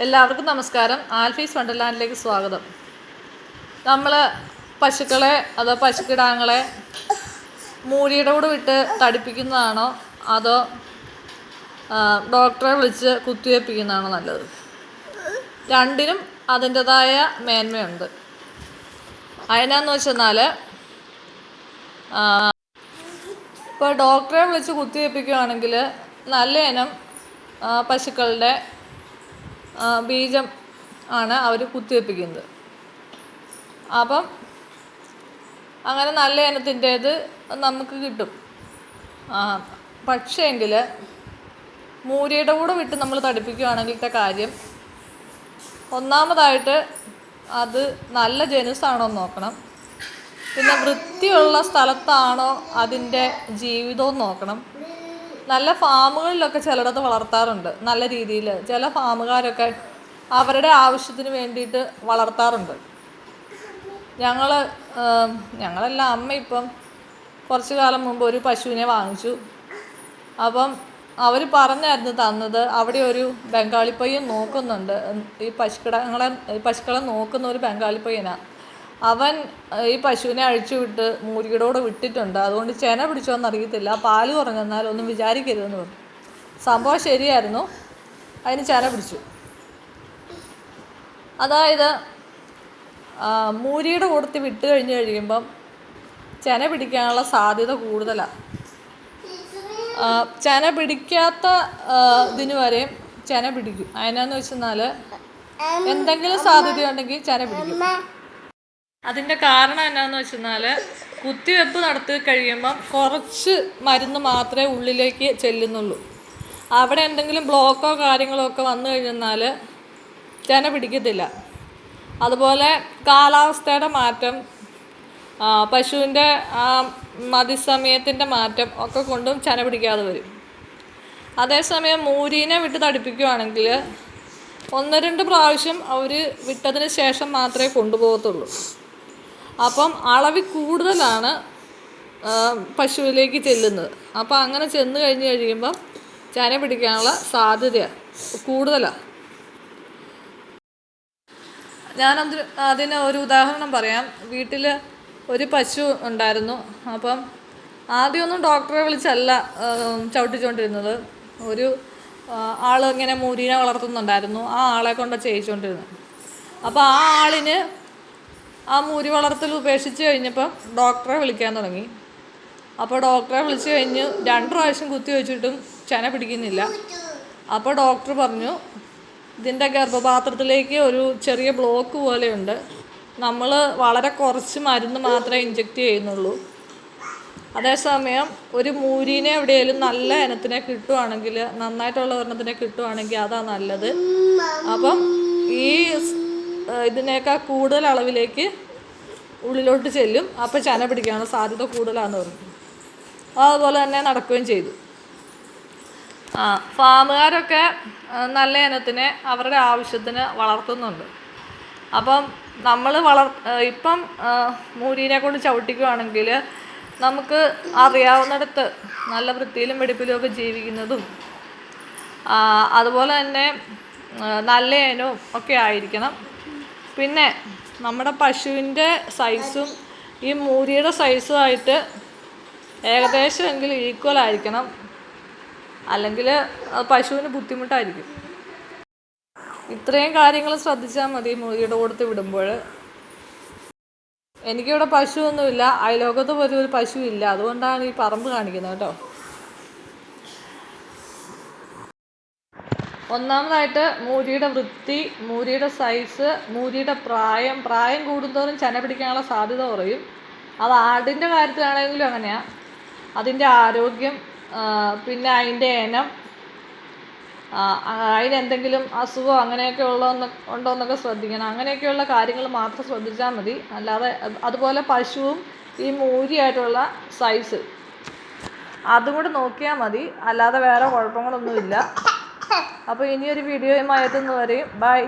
എല്ലാവർക്കും നമസ്കാരം. ആൽഫീസ് വണ്ടർലാൻഡിലേക്ക് സ്വാഗതം. നമ്മൾ പശുക്കളെ അതോ പശുക്കിടാങ്ങളെ മൂരിയുടെ കൂടെ വിട്ട് തടിപ്പിക്കുന്നതാണോ? അതോ ഡോക്ടറെ വിളിച്ച് കുത്തിവെപ്പിക്കുന്നതാണോ നല്ലത്? രണ്ടിനും അതിന്റെതായ മേന്മയുണ്ട്. അതിനാന്ന് വെച്ചെന്നാൽ ഇപ്പോൾ ഡോക്ടറെ വിളിച്ച് കുത്തിവെപ്പിക്കുകയാണെങ്കിൽ നല്ല ഇനം പശുക്കളുടെ ബീജം ആണ് അവർ കുത്തിവെപ്പിക്കുന്നത് അപ്പം അങ്ങനെ നല്ല ഇനത്തിന്റേത് നമുക്ക് കിട്ടും. പക്ഷേങ്കിൽ മൂരിയുടെ കൂടെ വിട്ട് നമ്മൾ തടിപ്പിക്കുകയാണെങ്കിലത്തെ കാര്യം ഒന്നാമതായിട്ട് അത് നല്ല ജനുസാണോ എന്ന് നോക്കണം. പിന്നെ വൃത്തിയുള്ള സ്ഥലത്താണോ അതിന്റെ ജീവിതവും നോക്കണം. നല്ല ഫാമുകളിലൊക്കെ ചിലയിടത്ത് വളർത്താറുണ്ട്. നല്ല രീതിയിൽ ചില ഫാമുകാരൊക്കെ അവരുടെ ആവശ്യത്തിന് വേണ്ടിയിട്ട് വളർത്താറുണ്ട്. ഞങ്ങൾ ഞങ്ങളെല്ലാം അമ്മ ഇപ്പം കുറച്ച് കാലം മുമ്പ് ഒരു പശുവിനെ വാങ്ങിച്ചു. അപ്പം അവർ പറഞ്ഞായിരുന്നു തന്നത് അവിടെ ഒരു ബംഗാളി പയ്യൻ നോക്കുന്നുണ്ട്. ഈ പശുക്കിടങ്ങളെ പശുക്കളെ നോക്കുന്ന ഒരു ബംഗാളി പയ്യനാണ് അവൻ ഈ പശുവിനെ അഴിച്ചു വിട്ട് മൂരികടോടെ വിട്ടിട്ടുണ്ട്. അതുകൊണ്ട് ചെന പിടിച്ചോന്ന് അറിയത്തില്ല. പാൽ കുറഞ്ഞെന്നാൽ ഒന്നും വിചാരിക്കരുതെന്ന് പറഞ്ഞു. സംഭവം ശരിയായിരുന്നു. അതിന് ചെന പിടിച്ചു. അതായത് മൂരിയുടെ കൊടുത്ത് വിട്ട് കഴിഞ്ഞ് കഴിയുമ്പം ചെന പിടിക്കാനുള്ള സാധ്യത കൂടുതലാണ് ചെന പിടിക്കാത്ത ഇതിന് വരെയും ചെന പിടിക്കും. അതിനാന്ന് വെച്ചെന്നാൽ എന്തെങ്കിലും സാധ്യതയുണ്ടെങ്കിൽ ചെന പിടിക്കും. അതിന്റെ കാരണം എന്നാന്ന് വെച്ചെന്നാൽ കുത്തിവെപ്പ് നടത്തി കഴിയുമ്പം കുറച്ച് മരുന്ന് മാത്രമേ ഉള്ളിലേക്ക് ചെല്ലുന്നുള്ളൂ. അവിടെ എന്തെങ്കിലും ബ്ലോക്കോ കാര്യങ്ങളോ ഒക്കെ വന്നു കഴിഞ്ഞാൽ ചെന പിടിക്കത്തില്ല. അതുപോലെ കാലാവസ്ഥയുടെ മാറ്റം പശുവിന്റെ ആ മതിസമയത്തിന്റെ മാറ്റം ഒക്കെ കൊണ്ടും ചന പിടിക്കാതെ വരും. അതേസമയം മൂരീനെ വിട്ട് തടിപ്പിക്കുകയാണെങ്കിൽ ഒന്ന് രണ്ട് പ്രാവശ്യം അവർ വിട്ടതിന് ശേഷം മാത്രമേ കൊണ്ടുപോകത്തുള്ളൂ. അപ്പം അളവിൽ കൂടുതലാണ് പശുവിലേക്ക് ചെല്ലുന്നത്. അപ്പം അങ്ങനെ ചെന്ന് കഴിഞ്ഞ് കഴിയുമ്പം ചന പിടിക്കാനുള്ള സാധ്യത കൂടുതലാണ് ഞാൻ അതിന് ഒരു ഉദാഹരണം പറയാം. വീട്ടിൽ ഒരു പശു ഉണ്ടായിരുന്നു. അപ്പം ആദ്യമൊന്നും ഡോക്ടറെ വിളിച്ചല്ല ചവിട്ടിച്ചുകൊണ്ടിരുന്നത് ഒരു ആൾ ഇങ്ങനെ മുരീനെ വളർത്തുന്നുണ്ടായിരുന്നു. ആ ആളെ കൊണ്ട് ചെയ്യിച്ചുകൊണ്ടിരുന്നത് അപ്പോൾ ആ ആളിന് ആ മൂരി വളർത്തൽ ഉപേക്ഷിച്ച് കഴിഞ്ഞപ്പോൾ ഡോക്ടറെ വിളിക്കാൻ തുടങ്ങി. അപ്പോൾ ഡോക്ടറെ വിളിച്ച് കഴിഞ്ഞ് രണ്ട് പ്രാവശ്യം കുത്തി വെച്ചിട്ടും ചെന പിടിക്കുന്നില്ല. അപ്പോൾ ഡോക്ടർ പറഞ്ഞു ഇതിന്റെ ഗർഭപാത്രത്തിലേക്ക് ഒരു ചെറിയ ബ്ലോക്ക് പോലെയുണ്ട്. നമ്മൾ വളരെ കുറച്ച് മരുന്ന് മാത്രമേ ഇഞ്ചെക്റ്റ് ചെയ്യുന്നുള്ളൂ. അതേസമയം ഒരു മൂരിനെ എവിടെയെങ്കിലും നല്ല ഇനത്തിനെ കിട്ടുവാണെങ്കിൽ നന്നായിട്ടുള്ള ഒരെണ്ണത്തിനെ കിട്ടുവാണെങ്കിൽ അതാ നല്ലത്. അപ്പം ഈ ഇതിനേക്കാൾ കൂടുതൽ അളവിലേക്ക് ഉള്ളിലോട്ട് ചെല്ലും. അപ്പോൾ ചന പിടിക്കാനുള്ള സാധ്യത കൂടുതലാണെന്ന് പറഞ്ഞു. അതുപോലെ തന്നെ നടക്കുകയും ചെയ്തു. ആ ഫാമുകാരൊക്കെ നല്ല ഇനത്തിനെ അവരുടെ ആവശ്യത്തിന് വളർത്തുന്നുണ്ട്. അപ്പം നമ്മൾ വളർ ഇപ്പം മൂരീനെ കൊണ്ട് ചവിട്ടിക്കുവാണെങ്കിൽ നമുക്ക് അറിയാവുന്നിടത്ത് നല്ല വൃത്തിയിലും വെടിപ്പിലും ഒക്കെ ജീവിക്കുന്നതും അതുപോലെ തന്നെ നല്ല ഇനവും ഒക്കെ ആയിരിക്കണം. പിന്നെ നമ്മുടെ പശുവിന്റെ സൈസും ഈ മൂരിയുടെ സൈസുമായിട്ട് ഏകദേശം എങ്കിലും ഈക്വൽ ആയിരിക്കണം. അല്ലെങ്കിൽ പശുവിന് ബുദ്ധിമുട്ടായിരിക്കും. ഇത്രയും കാര്യങ്ങൾ ശ്രദ്ധിച്ചാൽ മതി മൂരിയുടെ കൊടുത്ത് വിടുമ്പോൾ. എനിക്കിവിടെ പശുവൊന്നുമില്ല. അയലോകത്ത് പോലും ഒരു പശു ഇല്ല അതുകൊണ്ടാണ് ഈ പറമ്പ് കാണിക്കുന്നത് കേട്ടോ. ഒന്നാമതായിട്ട് മൂരിയുടെ വൃത്തി മൂരിയുടെ സൈസ് മൂരിയുടെ പ്രായം പ്രായം കൂടുന്തോറും ചന പിടിക്കാനുള്ള സാധ്യത കുറയും. അത് ആടിന്റെ കാര്യത്തിലാണെങ്കിലും അങ്ങനെയാണ് അതിന്റെ ആരോഗ്യം പിന്നെ അതിന്റെ ഇനം അതിനെന്തെങ്കിലും അസുഖം അങ്ങനെയൊക്കെ ഉള്ളതെന്ന് ഉണ്ടോ എന്നൊക്കെ ശ്രദ്ധിക്കണം. അങ്ങനെയൊക്കെയുള്ള കാര്യങ്ങൾ മാത്രം ശ്രദ്ധിച്ചാൽ മതി. അല്ലാതെ അതുപോലെ പശുവും ഈ മൂരിയായിട്ടുള്ള സൈസ് അതും കൂടെ നോക്കിയാൽ മതി. അല്ലാതെ വേറെ കുഴപ്പങ്ങളൊന്നുമില്ല. അപ്പോൾ ഇനിയൊരു വീഡിയോയുമായി എത്തുന്നവരെയും ബൈ